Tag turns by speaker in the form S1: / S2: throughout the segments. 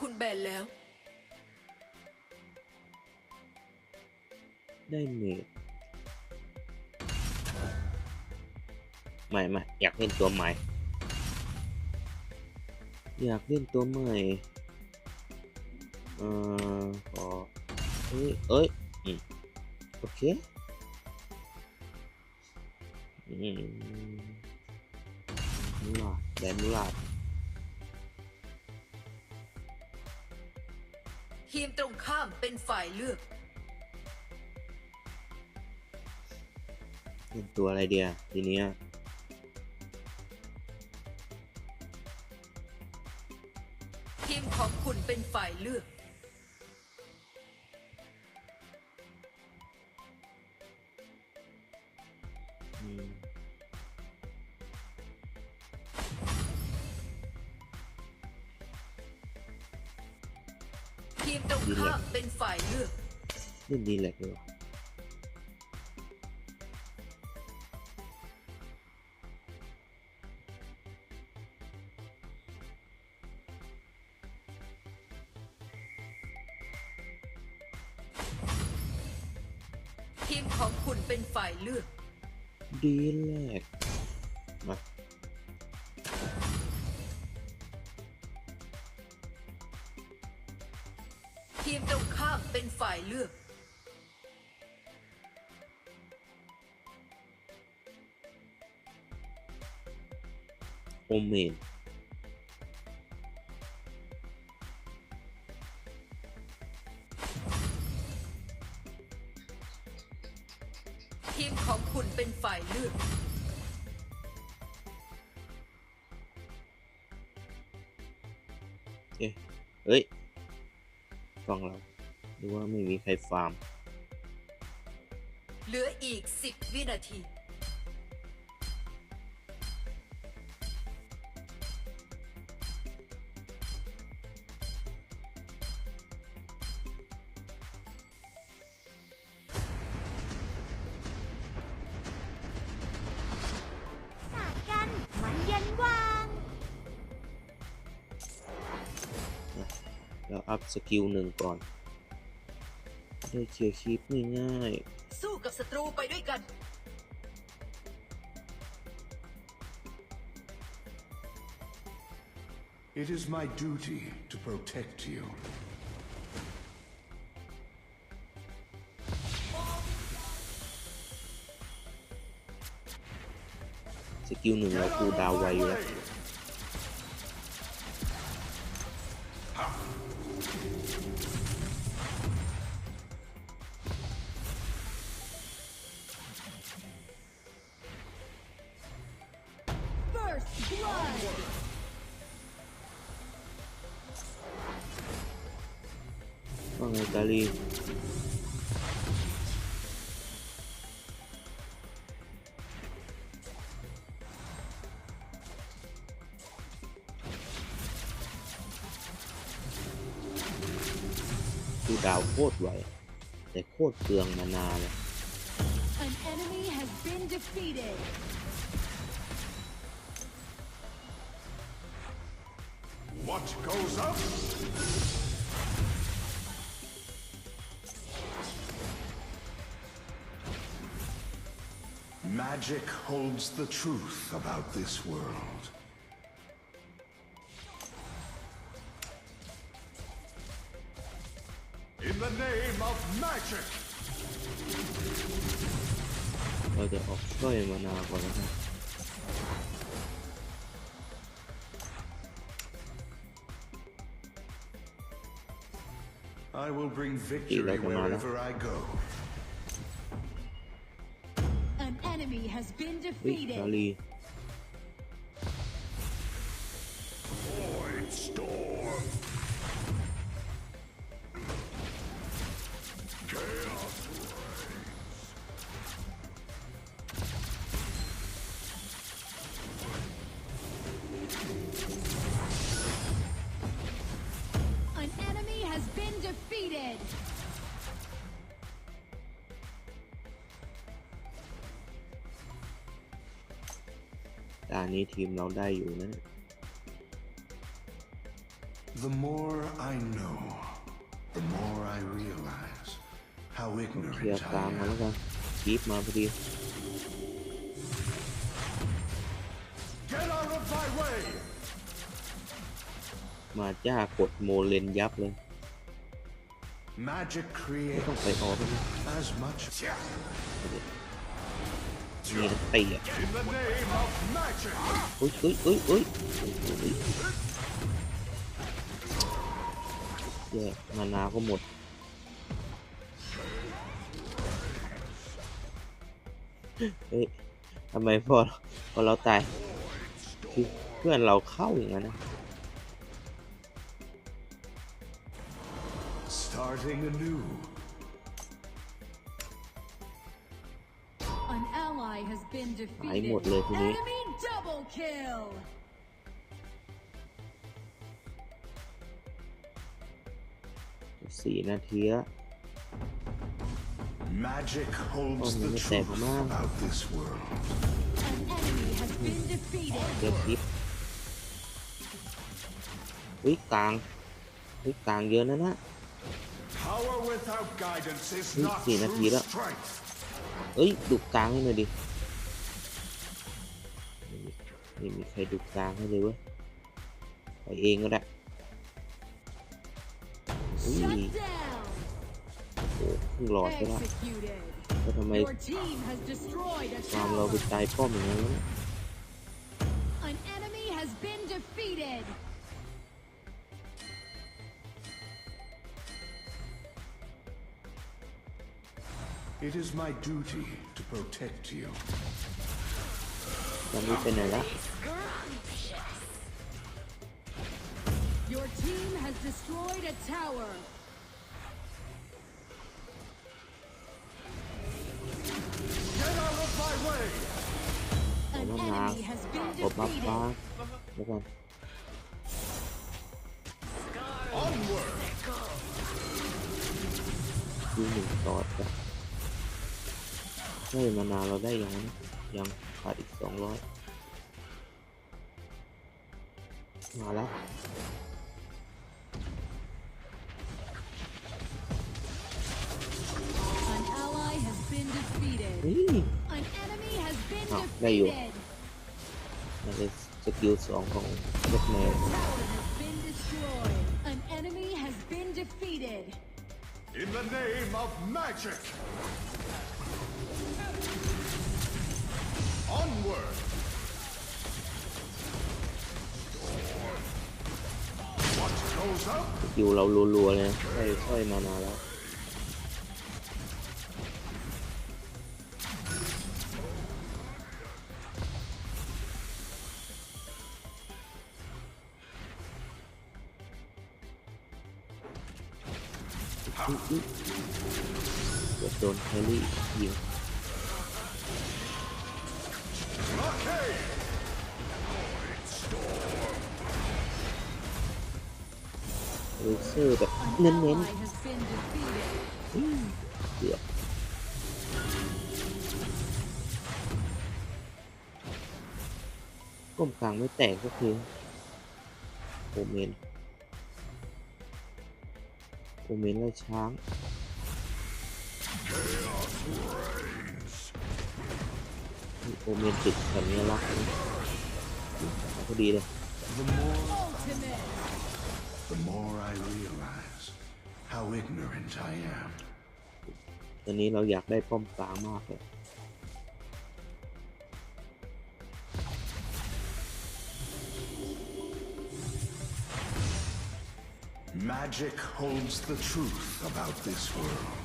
S1: คุณแบนแล้ว
S2: ได้เมดใหม่มาอยากเล่นตัวใหม่ อยากเล่นตัวใหม่เอ่อขอเอ้ยเอ้ยอืมโอเคอืมมูลาดแดนมูลาด
S1: ทีมตรงข้ามเป็นฝ่ายเลือก
S2: เล่นตัวอะไรเดียทีเนี้ย
S1: ทีมของคุณเป็นฝ่ายเลือก
S2: อืม
S1: ทีมตรงข้ามเป็นฝ่ายเลือก
S2: เล่นดีแหลกเลยวะ
S1: ทีมของคุณเป็นฝ่ายเลือก
S2: ดีแหลกมา
S1: เป็นฝ่ายเลือก
S2: โอเมน
S1: ทีมของคุณเป็นฝ่ายเลือก
S2: เอ๊ะเอ้ยฟังเรา ดูว่าไม่มีใครฟาร์ม
S1: เหลืออีก 10 วินาที
S3: สาดกัน มันเย็นวาง
S2: เราอัพสกิลหนึ่งก่อน ได้เคลียร์คลิปง่าย
S1: สู้กับศัตรูไปด้วยกัน
S4: It is my duty to protect you.
S2: ๆสกิลหนึ่งเราคูลดาวน์ไวอยู่แล้ว ว่าไงกาลีคือดาวโคตรไวแต่โคตรเปลืองมานานเลย
S4: What goes up? Magic holds the truth about this world. In the name of magic!
S2: Hadi okçulayım bana abone
S4: I will bring victory wherever I go.
S3: An enemy has been defeated.
S2: Victory. านนี้ทีมเราได้อยู่นะ
S4: The more I know, the more I realize how
S2: เคลียร์
S4: ignorant
S2: กลาง
S4: I
S2: มาแล้ว
S4: am.
S2: กันคีบมาพอดี
S4: Get out of my way!
S2: มาจ้ากดโมเลนยับเลย
S4: Magic
S2: ไม่ต้อง
S4: creates
S2: ไปออกแล้วนะ
S4: as much
S2: มีนักเตีอะ
S4: in the name of magic.
S2: อุ้ยอุ้ยอุ้ยอุ้ยอุ้ยแย่มานาก็หมดเฮ้ยทำไมพอพอเราตายคือเพื่อนเราเข้าอย่างนั้นนะ
S4: Starting anew.
S2: หาย
S3: defeated.
S2: หมดเลยทีนี้
S3: Enemy double kill.
S2: สี่นาทีแล้ว
S4: Magic holds
S2: Oh,
S4: the
S2: may
S4: truth
S2: teka na.
S4: about this world.
S3: An enemy has been defeated.
S2: เดี๋ยวคลิปวิกลางวิกลางเยอะนะนะ
S4: Power without guidance is
S2: Ui,
S4: not
S2: gì là
S4: true
S2: gì đó?
S4: strength.
S2: เอ้ยดุกลางให้หน่อยดิไม่มี ไม่มีใครดุกลางให้เลยเว้ยไปเองก็ได้อุ้ย
S3: Shut down.
S2: โอ้เพิ่งหลอดไปแล้ว
S3: Executed.
S2: แต่ทำไม
S3: Your team has destroyed a
S2: ฟาร์มเราไป
S3: tower.
S2: ตายป้อมอย่างนั้นวะเนี่ย
S3: An enemy has been defeated.
S4: It is my duty to protect you.
S2: ตอนนี้ไปไหนละ
S3: Your team has destroyed a tower.
S4: Get out of my way!
S3: An
S2: Ano na?
S3: enemy has been
S2: กดมาฟ้า
S3: defeated.
S2: แล้วกัน
S4: Onward!
S2: ดูหนึ่งต่อจ้ะเฮ้ยมานานเราได้ยังนะยัง ขาดอีกสองร้อยมาแล้ว
S3: An ally has been defeated.
S2: นี่
S3: An enemy has been
S2: Ah, there you go.
S3: defeated.
S2: มันเป็นสกิลสองของเล็กแมว
S3: Tower has been destroyed. An enemy has been defeated.
S4: In the name of magic! Onward! What goes up
S2: สกิลเรารัวๆเลยนะค่อยค่อยมานานแล้วอุ๊ยอุ๊ยเกือบโดนแฮร์รี่ยิง เซอร์แบบเน้น
S3: ally has been defeated.
S2: ๆอื้อเกือบก้มกลางไม่แตกก็คือโอเมนโอเมนไล่ช้างโอเมนติดสัญลักษณ์นะพอดีเลย
S4: The more,
S3: Ultimate.
S4: the more I realize how ignorant I am.
S2: ตอนนี้เราอยากได้ป้อมกลางมากเลย
S4: Magic holds the truth about this world.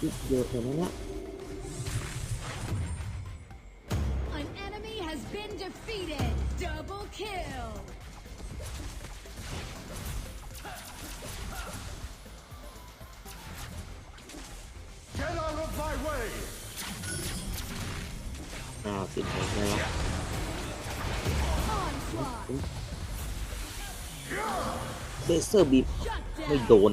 S2: อุ๊ยอุ๊ยอุ๊ยเยอะเลยนะเนี่ย
S3: An enemy has been defeated. Double kill.
S4: Get out of my way!
S2: อ้าวติดไหนได้วะ
S3: Onslaught.
S2: เลเซอร์บีม
S3: Shut
S2: ไม่
S3: down.
S2: โดน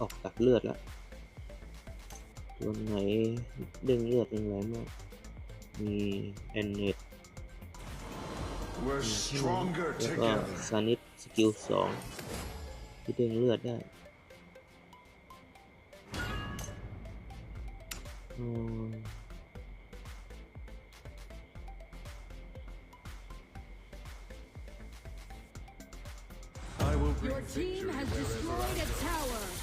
S2: ออกตักเลือดแล้วตัวไหนเด้งเลือดแรงๆมากมีแอนเนต
S4: we're stronger
S2: แล้วก็
S4: together.
S2: ซานิสสกิลสองที่เด้งเลือดได้อืม
S4: I will bring
S3: Your team
S4: victory
S3: has
S4: wherever
S3: destroyed
S4: I
S3: a tower.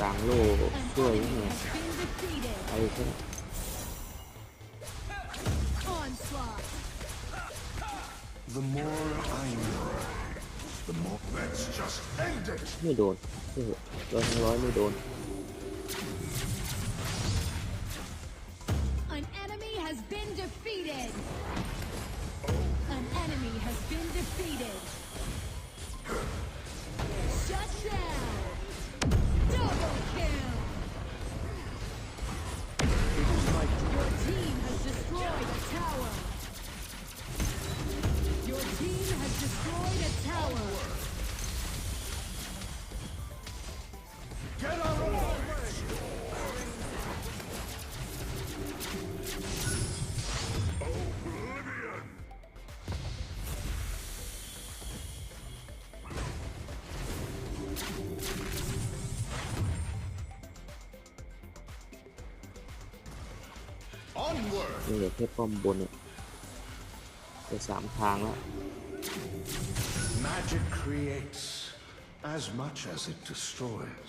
S2: กลางโล่ช่วย
S3: An
S2: ยังไง
S3: enemy has been defeated.
S2: ไปก็ได้
S3: Onslaught.
S4: The more I know, the more. Let's just end it.
S2: ไม่โดนเออร้อยทั้งร้อยไม่โดน นี่เหลือแค่ป้อมบนอ่ะไปสามทางแล้ว
S4: Magic creates as much as it destroys.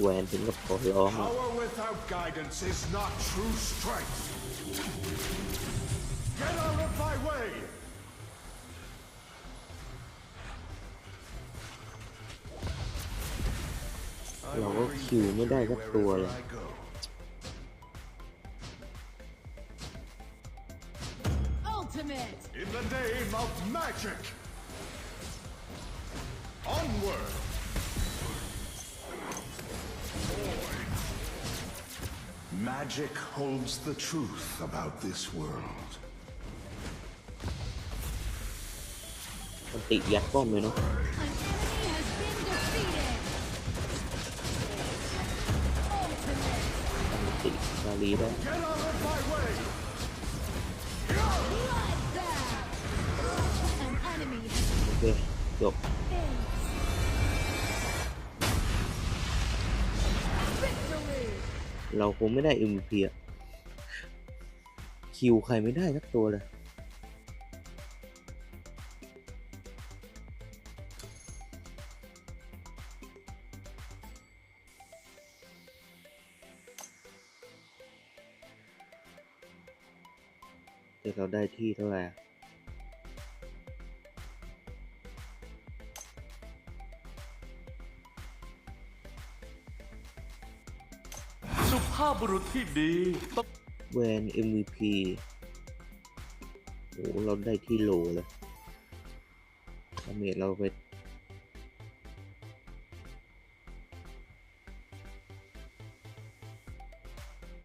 S2: When แหวนถึงกับขอร้องอะ
S4: Power without guidance is not true strength. Get out of my way! I
S2: เรา
S4: will
S2: ก็
S4: bring
S2: คิวไม่ได้สักตัว
S4: wherever
S2: เลย
S4: I go.
S3: Ultimate.
S4: In the name of magic! Onward!
S3: Enemy has been defeated. Ultimate.
S2: มันติชาลีได้
S4: Get out of my way!
S3: Bloodbath. An
S2: เราคงไม่ได้ MVP อะคิวใครไม่ได้สักตัวเลยแต่เราได้ที่เท่าไหร่า
S5: พบุรุษที่ดีต้อง
S2: แวน MVP โอ้เราได้ที่โลเลยดาเมจเราไป